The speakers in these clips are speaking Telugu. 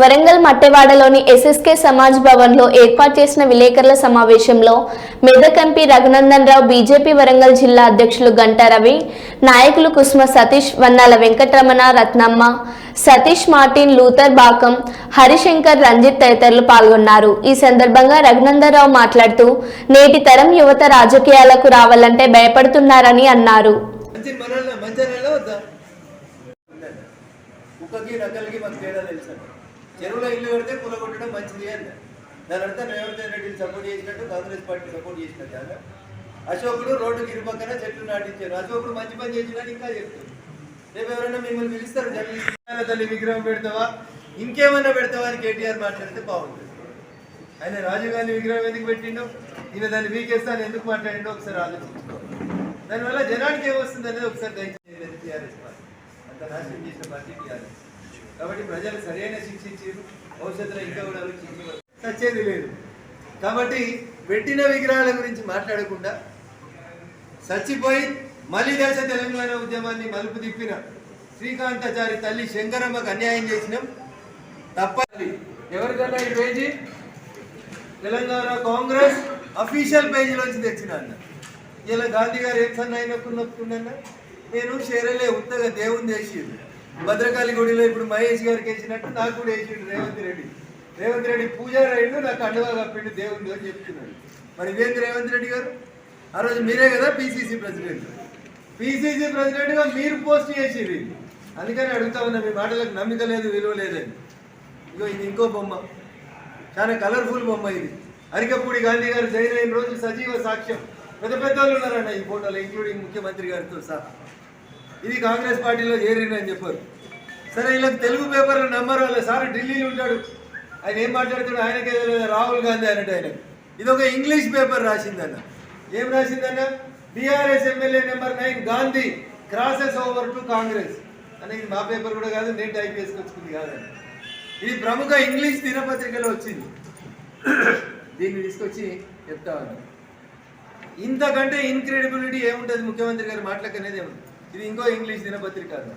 వరంగల్ మట్టెవాడలోని ఎస్ఎస్కే సమాజ్ భవన్లో ఏర్పాటు చేసిన విలేకరుల సమావేశంలో మెదక్ ఎంపీ రఘునందన్ రావు బీజేపీ వరంగల్ జిల్లా అధ్యక్షులు గంటా రవి నాయకులు కుసుమ సతీష్ వన్నాల వెంకటరమణ రత్నమ్మ సతీష్ మార్టిన్ లూథర్ బాకం హరిశంకర్ రంజిత్ తదితరులు పాల్గొన్నారు. ఈ సందర్భంగా రఘునందన్ రావు మాట్లాడుతూ నేటి తరం యువత రాజకీయాలకు రావాలంటే భయపడుతున్నారని అన్నారు. కుక్కకి తేడా తెలుసు? చెరువులో ఇల్లు కడితే పుల కొట్టడం మంచిది అని దాని అర్థం రేవంత్ రెడ్డిని సపోర్ట్ చేసినట్టు కాంగ్రెస్ పార్టీ సపోర్ట్ చేసినట్టు అన్న అశోకుడు రోడ్డుకి ఇరు పక్కన చెట్లు నాటించారు. అశోకుడు మంచి పని చేసినాడు ఇంకా చెప్తారు రేపు ఎవరైనా మిమ్మల్ని పిలుస్తారు జర్నలిస్ట్ తల్లి విగ్రహం పెడతావా? ఇంకేమన్నా పెడతావా అని కేటీఆర్ మాట్లాడితే బాగుంటుంది. ఆయన రాజీవ్ గాంధీ విగ్రహం ఎందుకు పెట్టిండో? ఈయన దాన్ని వీకేస్తాను ఎందుకు మాట్లాడిండో? ఒకసారి ఆలోచించుకోవాలి దానివల్ల జనానికి ఏమొస్తుంది అనేది ఒకసారి దయచేసి టీఆర్ఎస్ పార్టీ అంత నాశనం చేసిన పార్టీ టీఆర్ఎస్ కాబట్టి ప్రజలు సరైన శిక్షించారు భవిష్యత్తులో ఇంకా కూడా సచ్చేది లేదు. కాబట్టి పెట్టిన విగ్రహాల గురించి మాట్లాడకుండా చచ్చిపోయి మళ్ళీ దేశ తెలంగాణ ఉద్యమాన్ని మలుపు తిప్పిన శ్రీకాంతాచారి తల్లి శంకరమ్మకు అన్యాయం చేసినాం. తప్పది. ఎవరికన్నా ఈ పేజీ? తెలంగాణ కాంగ్రెస్ అఫీషియల్ పేజీలోంచి తెచ్చిన అన్న. ఇలా గాంధీ గారు ఏం సన్నాయినప్పుడు నొప్పుకున్నా నేను చేరలే ఉత్తగా దేవుని చేసిండు భద్రకాళి గుడిలో ఇప్పుడు మహేష్ గారికి వేసినట్టు నాకు కూడా వేసిండు రేవంత్ రెడ్డి. రేవంత్ రెడ్డి పూజారి అయ్యిండు నాకు అండగా కప్పిండు దేవుని అని చెప్తున్నాడు. మరి ఇదేంటి రేవంత్ రెడ్డి గారు? ఆ రోజు మీరే కదా పిసిసి ప్రెసిడెంట్. పిసిసి ప్రెసిడెంట్గా మీరు పోస్ట్ చేసిర్రు. అందుకని అడుగుతా ఉన్నా మీ మాటలకు నమ్మిక లేదు విలువ లేదని. ఇగో ఇది ఇంకో బొమ్మ. చాలా కలర్ఫుల్ బొమ్మ ఇది. అరికపూడి గాంధీ గారు జైలు అయిన రోజు సజీవ సాక్ష్యం. పెద్ద పెద్ద వాళ్ళు ఉన్నారన్న ఈ ఫోటోలో ఇంక్లూడింగ్ ముఖ్యమంత్రి గారితో సహా. ఇది కాంగ్రెస్ పార్టీలో చేరిందని చెప్పారు? సరే వీళ్ళకి తెలుగు పేపర్లు నమ్మరు వాళ్ళ. సార్ ఢిల్లీలో ఉంటాడు. ఆయన ఏం మాట్లాడుతున్నాడు? ఆయనకే తెలియదు. రాహుల్ గాంధీ అన్నట్టు ఆయన. ఇది ఒక ఇంగ్లీష్ పేపర్ రాసిందన్న. ఏం రాసిందన్న? BRS MLA number nine Gandhi crosses over to Congress. అనేది మా పేపర్ కూడా కాదు నేను టైప్ చేసుకొచ్చుకుంది కాదండి ఇది ప్రముఖ ఇంగ్లీష్ దినపత్రికలో వచ్చింది. దీన్ని తీసుకొచ్చి చెప్తా ఉన్నాను ఇంతకంటే ఇన్క్రెడిబిలిటీ ఏముంటుంది? ముఖ్యమంత్రి గారి మాటలకు ఏముంటుంది ఇది ఇంకో ఇంగ్లీష్ దినపత్రిక అన్న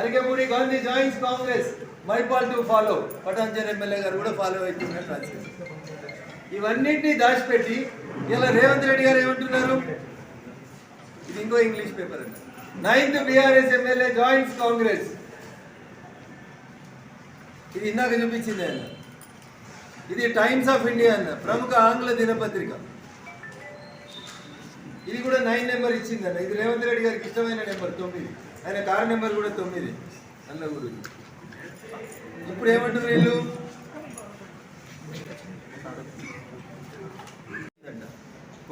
Arikepudi Gandhi joins Congress Mahipal to follow. పటాంజన్ MLA గారు కూడా ఫాలో అవుతున్నారు రాశారు ఇవన్నింటినీ దాచిపెట్టి ఇలా రేవంత్ రెడ్డి గారు ఏమంటున్నారు? ఇది ఇంకో ఇంగ్లీష్ పేపర్ అండి. Ninth BRS MLA joins Congress. ఇది ఇందాక చూపించింది ఆయన. ఇది టైమ్స్ ఆఫ్ ఇండియా అన్న ప్రముఖ ఆంగ్ల దినపత్రిక. కూడా నైన్ నెంబర్ ఇచ్చింది అన్న ఇది రేవంత్ రెడ్డి గారికి ఇష్టమైన నెంబర్ తొమ్మిది. ఆయన కార్ నెంబర్ కూడా తొమ్మిది. అన్న గురించి ఇప్పుడు ఏమంటారు వీళ్ళు?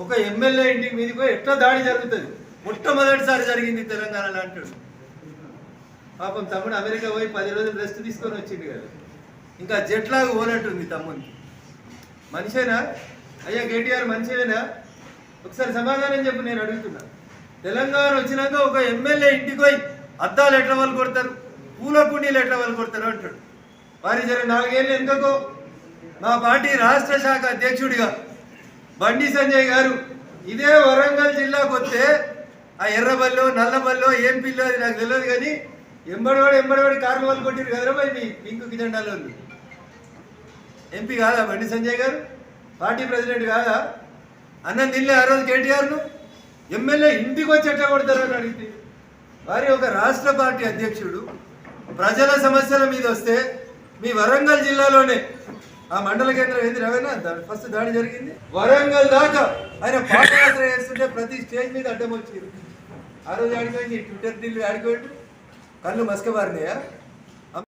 ఒక ఎమ్మెల్యే ఇంటికి మీది పోయి ఎట్లా దాడి జరుగుతుంది? మొట్టమొదటిసారి జరిగింది తెలంగాణలో అంటాడు. పాపం తమ్ముడు అమెరికా పోయి పది రోజులు రెస్ట్ తీసుకొని వచ్చింది కదా. ఇంకా జెట్లాగా పోనట్టుంది తమ్ముడికి మనిషేనా? అయ్యా కేటీఆర్ మనిషేనా? ఒకసారి సమాధానం చెప్పు నేను అడుగుతున్నా. తెలంగాణ వచ్చినాక ఒక ఎమ్మెల్యే ఇంటికి పోయి అద్దాలు ఎట్లా వాళ్ళు కొడతారు పూల కుండీలు ఎట్లా వాళ్ళు కొడతారు అంటాడు. వారి జర నాలుగేళ్ళు ఎందుకో? మా పార్టీ రాష్ట్ర శాఖ అధ్యక్షుడిగా బండి సంజయ్ గారు ఇదే వరంగల్ జిల్లాకు వస్తే ఆ ఎర్రబల్లో నల్లబల్లో ఏం పిల్లో అది నాకు తెలియదు కానీ ఎంబడవాడు ఎంబడవాడు కార్లు వాళ్ళు కొట్టిరు కదరా మరి మీ పింకు కిజెండాలో ఎంపీ కాదా బండి సంజయ్ గారు? పార్టీ ప్రెసిడెంట్ కాదా? అన్నం తినలే ఆ రోజు కేటీఆర్ను ఎమ్మెల్యే ఇంటికి వచ్చి ఎట్లా కొడతారు అని అడిగితే వారి ఒక రాష్ట్ర పార్టీ అధ్యక్షుడు ప్రజల సమస్యల మీద వస్తే మీ వరంగల్ జిల్లాలోనే ఆ మండల కేంద్రం ఏంది రవేనా ఫస్ట్ దాడి జరిగింది? వరంగల్ దాకా ఆయన పాదయాత్ర చేస్తుంటే ప్రతి స్టేజ్ మీద అడ్డం వచ్చి ఆ రోజు ఆడిపోయింది ట్విట్టర్ ఢిల్లీ ఆడిపోయిండు. కళ్ళు మసకబారినాయా?